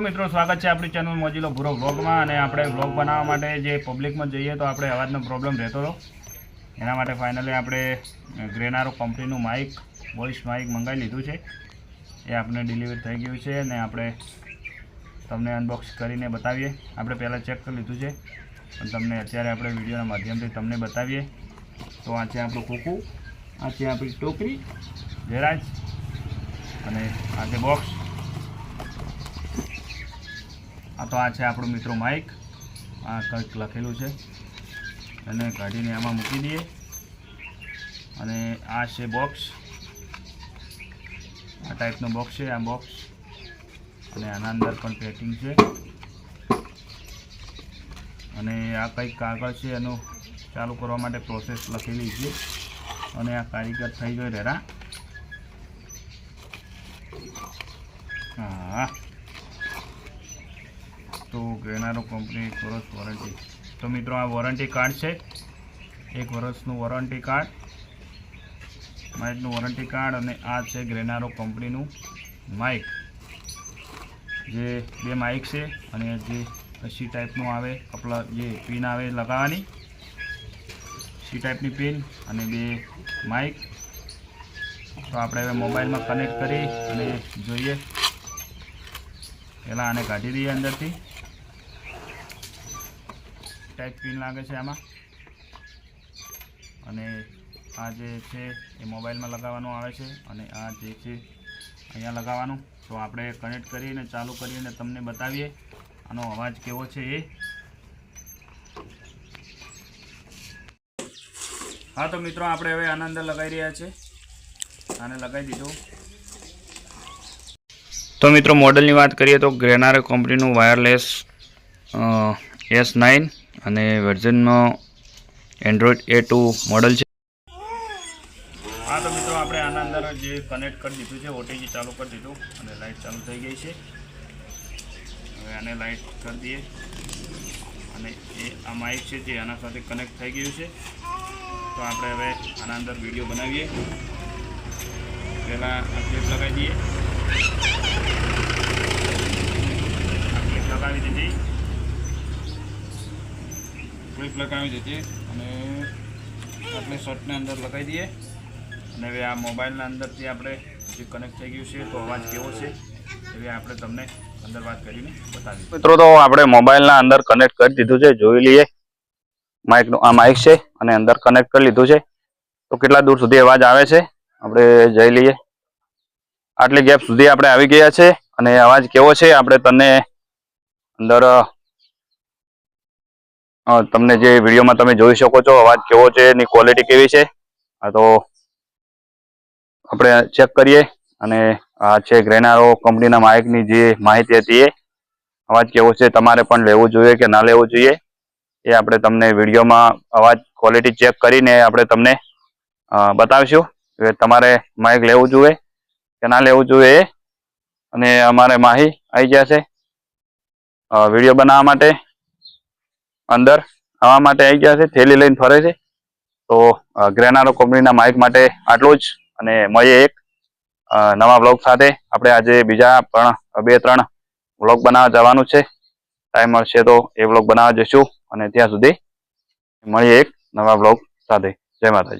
મિત્રો, સ્વાગત છે આપણી ચેનલ મોજીલો ભૂરો બ્લોગમાં અને આપણે બ્લોગ બનાવવા માટે જે પબ્લિકમાં જઈએ તો આપણે અવાજનો પ્રોબ્લેમ રહેતો હતો એના માટે ફાઇનલી આપણે ગ્રેનારો કંપનીનું માઇક વોઇસ માઇક મંગાવી લીધું છે. એ આપણે ડિલિવર થઈ ગયું છે અને આપણે તમને અનબોક્સ કરીને બતાવીએ. આપણે પહેલાં ચેક કરી લીધું છે. પણ તમને અત્યારે આપણે વિડીયોના માધ્યમથી તમને બતાવીએ. તો આ છે આપણું કૂકુ, આ છે આપણી ટોકરી જયરાજ અને આ છે બોક્સ આ તો આ છે આપણો મિત્રો માઇક આ કંઈક લખેલું છે. એને કાઢીને આમાં મૂકી દઈએ. અને આ છે બોક્સ આ ટાઈપનું બોક્સ છે, આ બોક્સ અને આના અંદર પણ પેકિંગ છે. અને આ કંઈક કાગળ છે, એનું ચાલુ કરવા માટે પ્રોસેસ લખેલી છે. અને આ કારીગર થઈ ગયો રેરા હા. તો ગ્રેનારો કંપની એક વર્ષ વોરંટી તો મિત્રો આ વોરંટી કાર્ડ છે. એક વર્ષનું વોરંટી કાર્ડ માઇકનું વોરંટી કાર્ડ અને આ છે ગ્રેનારો કંપનીનું માઇક જે બે માઇક છે અને જે સી ટાઈપનું આવે, આપણા જે પિન આવે લગાવવાની. સી ટાઈપની પિન અને બે માઇક તો આપણે હવે મોબાઈલમાં કનેક્ટ કરી અને જોઈએ. પહેલાં આને કાઢી દઈએ અંદરથી. ટાઈપ પિન લાગે છે આમાં. અને આ જે છે એ મોબાઈલમાં લગાવવાનું આવે છે અને આ જે છે અહીંયા લગાવવાનું. તો આપણે કનેક્ટ કરીને, ચાલુ કરીને તમને બતાવીએ. આનો અવાજ કેવો છે એ. હા, તો મિત્રો, આપણે હવે આના અંદર લગાવી રહ્યા છે. આને લગાવી દીધું. તો મિત્રો, મોડલની વાત કરીએ તો ગ્રેનાર કંપનીનું વાયરલેસ એસ નાઇન અને વર્ઝનમાં એન્ડ્રોઈડ એ ટુ મોડલ છે. હા, તો મિત્રો, આપણે આના અંદર જે કનેક્ટ કરી દીધું છે ઓટીજી ચાલુ કરી દીધું અને લાઇટ ચાલુ થઈ ગઈ છે. હવે આને લાઇટ કરી દઈએ. અને એ આ માઇક છે જે આના સાથે કનેક્ટ થઈ ગયું છે. તો આપણે હવે આના અંદર વીડિયો બનાવીએ. પહેલાં આ ક્લિપ લગાવી દઈએ આ ક્લિપ લગાવી દીધી ક્લિપ લગાવી દીધી અને આપણે શર્ટને અંદર લગાવી દઈએ. અને હવે આ મોબાઈલના અંદરથી આપણે જે કનેક્ટ થઈ ગયું છે, તો અવાજ કેવો છે એવી આપણે તમને અંદર વાત કરીને બતાવી મિત્રો, તો આપણે મોબાઈલના અંદર કનેક્ટ કરી દીધું છે. જોઈ લઈએ. માઇકનું આ માઇક છે અને અંદર કનેક્ટ કરી લીધું છે. તો કેટલા દૂર સુધી અવાજ આવે છે? આપણે જઈ લઈએ. આટલી ગેપ સુધી આપણે આવી ગયા છે. અને અવાજ કેવો છે? આપણે તમને અંદર તમને જે વિડીયોમાં તમે જોઈ શકો છો, અવાજ કેવો છે, એની ક્વોલિટી કેવી છે, આ તો આપણે ચેક કરીએ અને આ છે ગ્રેનારો કંપનીના માઇકની જે માહિતી હતી એ. અવાજ કેવો છે, તમારે પણ લેવું જોઈએ કે ના લેવું જોઈએ, એ આપણે તમને વિડીયોમાં અવાજ ક્વોલિટી ચેક કરીને આપણે તમને બતાવીશું કે તમારે માઇક લેવું જોઈએ કે ના લેવું જોઈએ અને અમારે માહી આવી છે વીડિયો બનાવવા માટે. અંદર આવવા માટે આવી ગયા છે, થેલી લઈને ફરે છે. તો ગ્રેનારો કંપનીના માઇક માટે આટલું જ અને મળીએ એક નવા બ્લોગ સાથે. આપણે આજે બીજા પણ બે, ત્રણ વ્લોગ બનાવવા જવાનું છે. ટાઈમ મળશે તો એ વ્લોગ બનાવવા જઈશું. અને ત્યાં સુધી મળીએ એક નવા વ્લોગ સાથે. જય માતાજી.